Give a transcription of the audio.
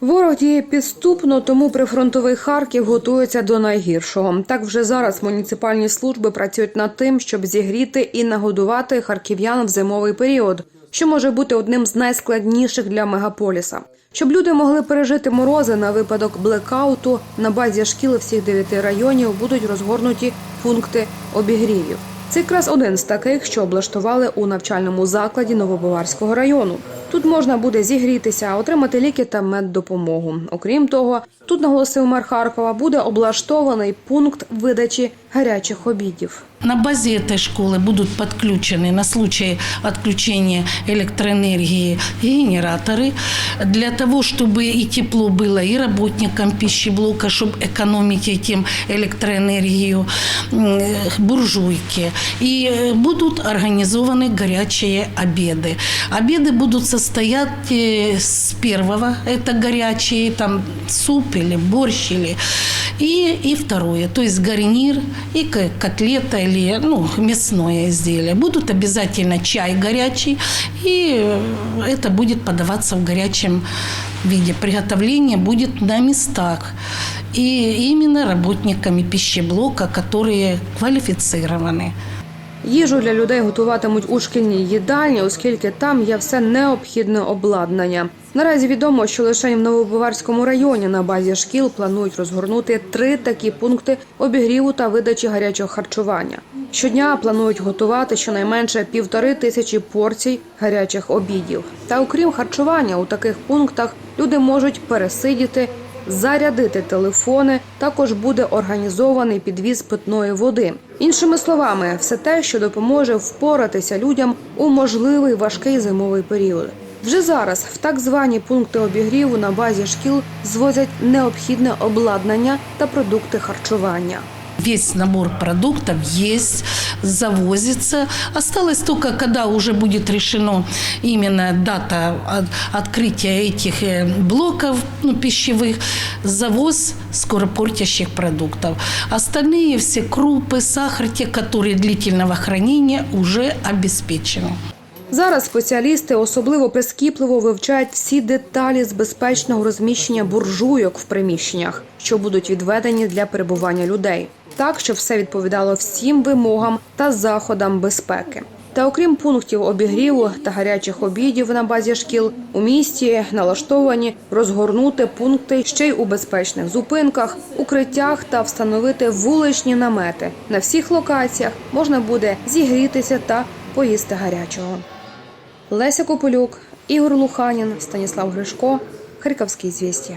Ворог діє підступно, тому прифронтовий Харків готується до найгіршого. Так вже зараз муніципальні служби працюють над тим, щоб зігріти і нагодувати харків'ян в зимовий період, що може бути одним з найскладніших для мегаполіса. Щоб люди могли пережити морози на випадок блекауту, на базі шкіл всіх дев'яти районів будуть розгорнуті пункти обігрівів. Це якраз один з таких, що облаштували у навчальному закладі Новобаварського району. Тут можна буде зігрітися, отримати ліки та меддопомогу. Окрім того, тут наголосив мер Харкова, буде облаштований пункт видачі гарячих обідів. На базе этой школы будут подключены на случай отключения электроэнергии генераторы для того, чтобы и тепло было и работникам пищеблока, чтобы экономить этим электроэнергию, м, буржуйки. И э, будут организованы горячие обеды. Обеды будут состоять э, с первого, это горячие, там суп или борщ, или, и, и второе, то есть гарнир и ко- котлета или ну, мясное изделие. Будут обязательно чай горячий, и э, это будет подаваться в горячем виде. Приготовление будет на местах. И именно работниками пищеблока, которые квалифицированы. Їжу для людей готуватимуть у шкільній їдальні, оскільки там є все необхідне обладнання. Наразі відомо, що лише в Новобаварському районі на базі шкіл планують розгорнути три такі пункти обігріву та видачі гарячого харчування. Щодня планують готувати щонайменше півтори тисячі порцій гарячих обідів. Та окрім харчування, у таких пунктах люди можуть пересидіти, зарядити телефони. Також буде організований підвіз питної води. Іншими словами, все те, що допоможе впоратися людям у можливий важкий зимовий період. Вже зараз в так звані пункти обігріву на базі шкіл звозять необхідне обладнання та продукти харчування Весь набор продуктов есть, завозится. Осталось только, когда уже будет решено именно дата от- открытия этих э, блоков ну, пищевых, завоз скоропортящих продуктов. Остальные все крупы, сахар, те, которые длительного хранения, уже обеспечены. Зараз спеціалісти особливо прискіпливо вивчають всі деталі з безпечного розміщення буржуйок в приміщеннях, що будуть відведені для перебування людей, так щоб все відповідало всім вимогам та заходам безпеки. Та окрім пунктів обігріву та гарячих обідів на базі шкіл, у місті налаштовані розгорнути пункти ще й у безпечних зупинках, укриттях та встановити вуличні намети. На всіх локаціях можна буде зігрітися та поїсти гарячого. Леся Копилюк, Ігор Луханін, Станіслав Гришко, Харківські звістя.